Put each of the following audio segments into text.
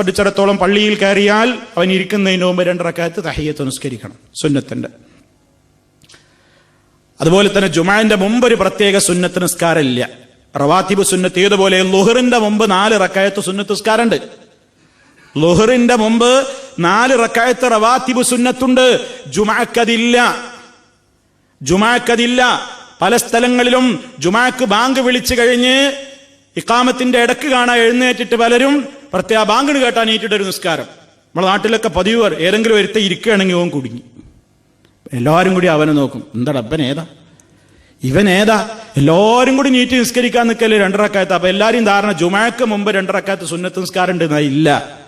സംബന്ധിച്ചിടത്തോളം പള്ളിയിൽ കയറിയാൽ അവൻ ഇരിക്കുന്നതിന് മുമ്പ് രണ്ടറക്കാലത്ത് തഹയ്യത്ത് നിസ്കരിക്കണം സുന്നത്തിന്റെ അതുപോലെ തന്നെ ജുമാന്റെ മുമ്പ് ഒരു പ്രത്യേക സുന്നത്ത് നിസ്കാരമില്ല. റവാത്തിബ് സുന്നത്ത് ഏതുപോലെ? ലുഹറിന്റെ മുമ്പ് നാല് റക്കായത്ത് സുന്നത്ത് നിസ്കാരമുണ്ട്. ലുഹറിന്റെ മുമ്പ് നാല് റക്കായത്ത് റവാത്തിബ് സുന്നത്തുണ്ട്. ജുമാക്കതില്ല. ജുമാക്കതില്ല. പല സ്ഥലങ്ങളിലും ജുമാക്ക് ബാങ്ക് വിളിച്ചു കഴിഞ്ഞ് ഇക്കാമത്തിന്റെ ഇടയ്ക്ക് കാണാൻ എഴുന്നേറ്റിട്ട് പലരും പ്രത്യേക ബാങ്കിന് കേട്ടാൻ ഏറ്റിട്ടൊരു നിസ്കാരം. നമ്മളെ നാട്ടിലൊക്കെ പതിവ് ഏതെങ്കിലും ഒരുത്തെ ഇരിക്കുകയാണെങ്കിൽ ഓൻ കുടുങ്ങി. എല്ലാവരും കൂടി അവനെ നോക്കും. എന്താ അപ്പൻ ഏതാ? ഇവൻ ഏതാ? എല്ലാവരും കൂടി നീറ്റ് നിസ്കരിക്കാൻ നിൽക്കല്ലേ രണ്ടറക്കാലത്ത് അപ്പൊ എല്ലാവരും ധാരണ ജുമാക്ക് മുമ്പ് രണ്ടറക്കാലത്ത് സുന്നത്ത് നിസ്കാരം ഉണ്ട് ഇല്ല.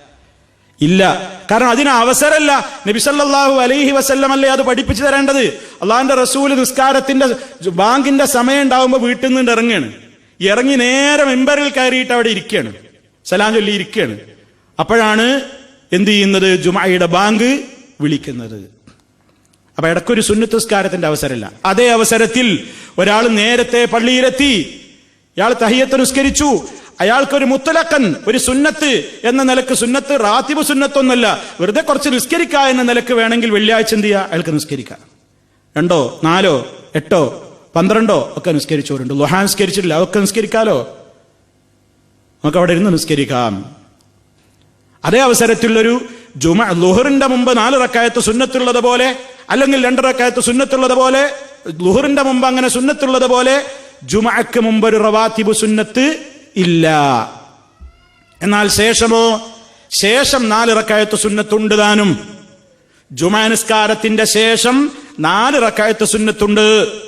ഇല്ല. കാരണം അതിന് അവസരമല്ല. നബിസല്ലാഹു അലൈഹി വസല്ലമല്ലേ അത് പഠിപ്പിച്ചു തരേണ്ടത്? അള്ളാഹിന്റെ റസൂൽ നിസ്കാരത്തിന്റെ ബാങ്കിന്റെ സമയം ഉണ്ടാവുമ്പോൾ വീട്ടിൽ നിന്ന് ഇറങ്ങുകയാണ്. ഇറങ്ങി നേരെ മെമ്പറിൽ കയറിയിട്ട് അവിടെ ഇരിക്കുകയാണ്. സലാം ചൊല്ലി ഇരിക്കുകയാണ്. അപ്പോഴാണ് എന്ത് ചെയ്യുന്നത്? ജുമായിയുടെ ബാങ്ക് വിളിക്കുന്നത്. അപ്പൊ ഇടക്കൊരു സുന്നത്തുസ്കാരത്തിന്റെ അവസരമല്ല. അതേ അവസരത്തിൽ ഒരാൾ നേരത്തെ പള്ളിയിലെത്തി. ഇയാൾ തഹിയത്ത് നിസ്കരിച്ചു. അയാൾക്കൊരു മുത്തലക്കൻ ഒരു സുന്നത്ത് എന്ന നിലയ്ക്ക് സുന്നത്ത് റാത്തിബ് സുന്നത്തൊന്നല്ല വെറുതെ കുറച്ച് നിസ്കരിക്കുക എന്ന നിലയ്ക്ക് വേണമെങ്കിൽ വെള്ളിയാഴ്ച എന്ത് ചെയ്യുക? അയാൾക്ക് നിസ്കരിക്കാം. രണ്ടോ നാലോ എട്ടോ പന്ത്രണ്ടോ ഒക്കെ നിസ്കരിച്ചവരുണ്ട്. ലുഹാൻ നിസ്കരിച്ചിട്ടില്ല അതൊക്കെ നിസ്കരിക്കാലോ? നമുക്ക് അവിടെ ഇരുന്ന് നിസ്കരിക്കാം. അതേ അവസരത്തിലൊരു ജുമ ലുഹറിന്റെ മുമ്പ് നാലിറക്കായത്ത് സുന്നത്തുള്ളത് പോലെ അല്ലെങ്കിൽ രണ്ടിറക്കായത്ത് സുന്നത്തുള്ളത് പോലെ ലുഹറിന്റെ മുമ്പ് അങ്ങനെ സുന്നത്തുള്ളത് പോലെ ജുമക്ക് മുമ്പ് ഒരു റവാത്തിബ് സുന്നത്ത് ഇല്ല. എന്നാൽ ശേഷമോ? ശേഷം നാലിറക്കായത്ത് സുന്നത്തുണ്ട് താനും. ജുമാ നിസ്കാരത്തിന്റെ ശേഷം നാലിറക്കായത്ത് സുന്നത്തുണ്ട്.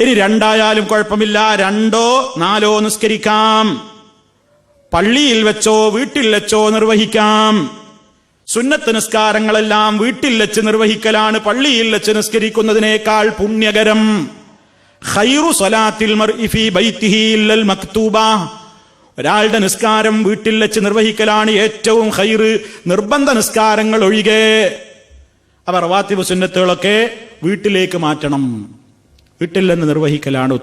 ഇനി രണ്ടായാലും കുഴപ്പമില്ല. രണ്ടോ നാലോ നിസ്കരിക്കാം. പള്ളിയിൽ വെച്ചോ വീട്ടിൽ വെച്ചോ നിർവഹിക്കാം. സുന്നത്ത് നിസ്കാരങ്ങളെല്ലാം വീട്ടിൽ വെച്ച് നിർവഹിക്കലാണ് പള്ളിയിൽ വെച്ച് നിസ്കരിക്കുന്നതിനേക്കാൾ പുണ്യകരം. ഖൈറു സ്വലാത്തിൽ മക്തൂബ. ഒരാളുടെ നിസ്കാരം വീട്ടിൽ വെച്ച് നിർവഹിക്കലാണ് ഏറ്റവും ഹൈറ് നിർബന്ധ നിസ്കാരങ്ങൾ ഒഴികെ. അവർ വാത്തിബ് സുന്നത്തുകളൊക്കെ വീട്ടിലേക്ക് മാറ്റണം. വീട്ടിൽ നിന്ന് നിർവഹിക്കലാണ്